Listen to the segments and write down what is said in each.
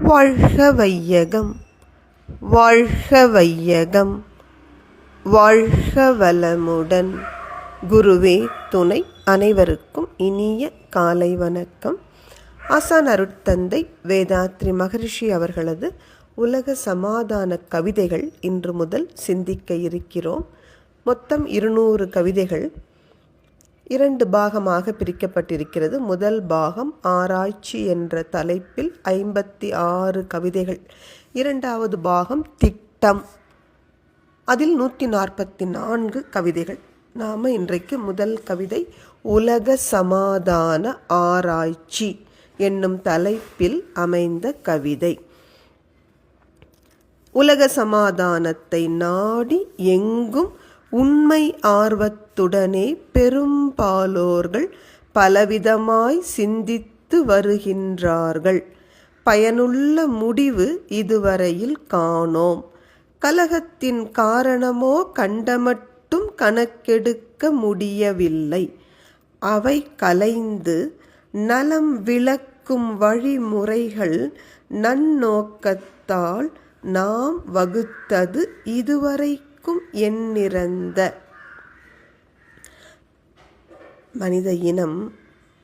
வாழ்க வையகம் வாழ்க வையகம் வாழ்க வளமுடன் குருவே துணை அனைவருக்கும் இனிய காலை வணக்கம். ஆசான் அருட்தந்தை வேதாத்ரி மகரிஷி அவர்களது உலக சமாதான கவிதைகள் இன்று முதல் சிந்திக்க இருக்கிறோம். மொத்தம் இருநூறு கவிதைகள். இரண்டு பாகமாக பிரிக்கப்பட்டிருக்கிறது. முதல் பாகம் ஆராய்ச்சி என்ற தலைப்பில் ஐம்பத்தி ஆறு கவிதைகள். இரண்டாவது பாகம் திட்டம். அதில் நூற்றி நாற்பத்தி நான்கு கவிதைகள். நாம் இன்றைக்கு முதல் கவிதை உலக சமாதான ஆராய்ச்சி என்னும் தலைப்பில் அமைந்த கவிதை. உலக சமாதானத்தை நாடி எங்கும் உண்மை ஆர்வத்துடனே பெரும்பாலோர்கள் பலவிதமாய் சிந்தித்து வருகின்றார்கள். பயனுள்ள முடிவு இதுவரையில் காணோம். கலகத்தின் காரணமோ கண்டமட்டும் கணக்கெடுக்க முடியவில்லை. அவை கலைந்து நலம் விளக்கும் வழிமுறைகள் நன்னோக்கத்தால் நாம் வகுத்தது இதுவரை நிற்கும் எண்ணிறந்த மனித இனம்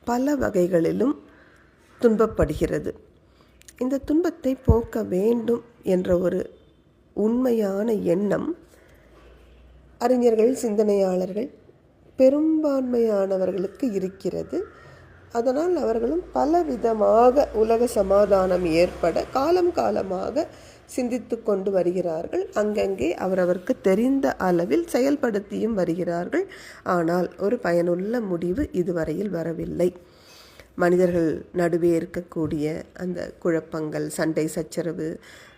பல வகைகளிலும் துன்பப்படுகிறது. இந்த துன்பத்தை போக்க வேண்டும் என்ற ஒரு உண்மையான எண்ணம் அறிஞர்கள் சிந்தனையாளர்கள் பெரும்பான்மையானவர்களுக்கு இருக்கிறது. அதனால் அவர்களும் பலவிதமாக உலக சமாதானம் ஏற்பட காலம் காலமாக சிந்தித்து கொண்டு வருகிறார்கள். அங்கங்கே அவரவருக்கு தெரிந்த அளவில் செயல்படுத்தியும் வருகிறார்கள். ஆனால் ஒரு பயனுள்ள முடிவு இதுவரையில் வரவில்லை. மனிதர்கள் நடுவே இருக்கக்கூடிய அந்த குழப்பங்கள் சண்டை சச்சரவு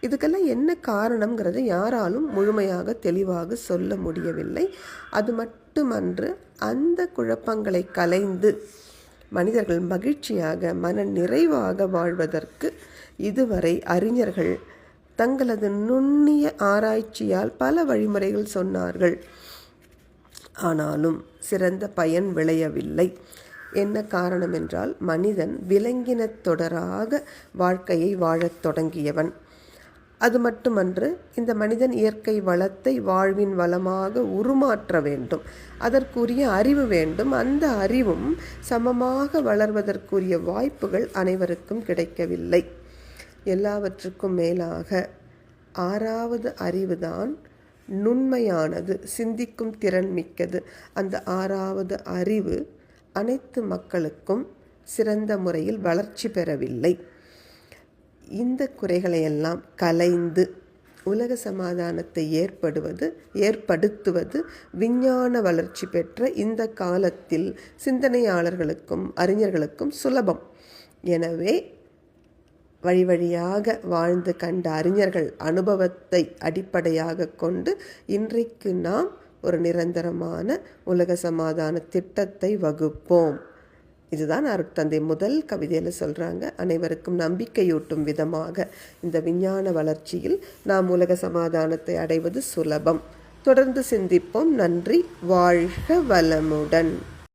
இதுக்கெல்லாம் என்ன காரணங்கிறது யாராலும் முழுமையாக தெளிவாக சொல்ல முடியவில்லை. அது மட்டுமன்று அந்த குழப்பங்களை கலைந்து மனிதர்கள் மகிழ்ச்சியாக மன நிறைவாக வாழ்வதற்கு இதுவரை அறிஞர்கள் தங்களது நுண்ணிய ஆராய்ச்சியால் பல வழிமுறைகள் சொன்னார்கள். ஆனாலும் சிறந்த பயன் விளையவில்லை. என்ன காரணம் என்றால் மனிதன் விலங்கினத் தொடராக வாழ்க்கையை வாழத் தொடங்கியவன். அது மட்டுமன்று இந்த மனிதன் இயற்கை வளத்தை வாழ்வின் வளமாக உருமாற்ற வேண்டும். அதற்குரிய அறிவு வேண்டும். அந்த அறிவும் சமமாக வளர்வதற்குரிய வாய்ப்புகள் அனைவருக்கும் கிடைக்கவில்லை. எல்லாவற்றுக்கும் மேலாக ஆறாவது அறிவுதான் நுண்மையானது சிந்திக்கும் திறன் மிக்கது. அந்த ஆறாவது அறிவு அனைத்து மக்களுக்கும் சிறந்த முறையில் வளர்ச்சி பெறவில்லை. இந்த குறைகளையெல்லாம் கலைந்து உலக சமாதானத்தை ஏற்படுவது ஏற்படுத்துவது விஞ்ஞான வளர்ச்சி பெற்ற இந்த காலத்தில் சிந்தனையாளர்களுக்கும் அறிஞர்களுக்கும் சுலபம். எனவே வழி வழியாக வாழ்ந்து கண்ட அறிஞர்கள் அனுபவத்தை அடிப்படையாக கொண்டு இன்றைக்கு நாம் ஒரு நிரந்தரமான உலக சமாதான திட்டத்தை வகுப்போம். இதுதான் அருட்தந்தை முதல் கவிதையில் சொல்கிறாங்க அனைவருக்கும் நம்பிக்கையூட்டும் விதமாக இந்த விஞ்ஞான வளர்ச்சியில் நாம் உலக சமாதானத்தை அடைவது சுலபம். தொடர்ந்து சிந்திப்போம். நன்றி. வாழ்க வளமுடன்.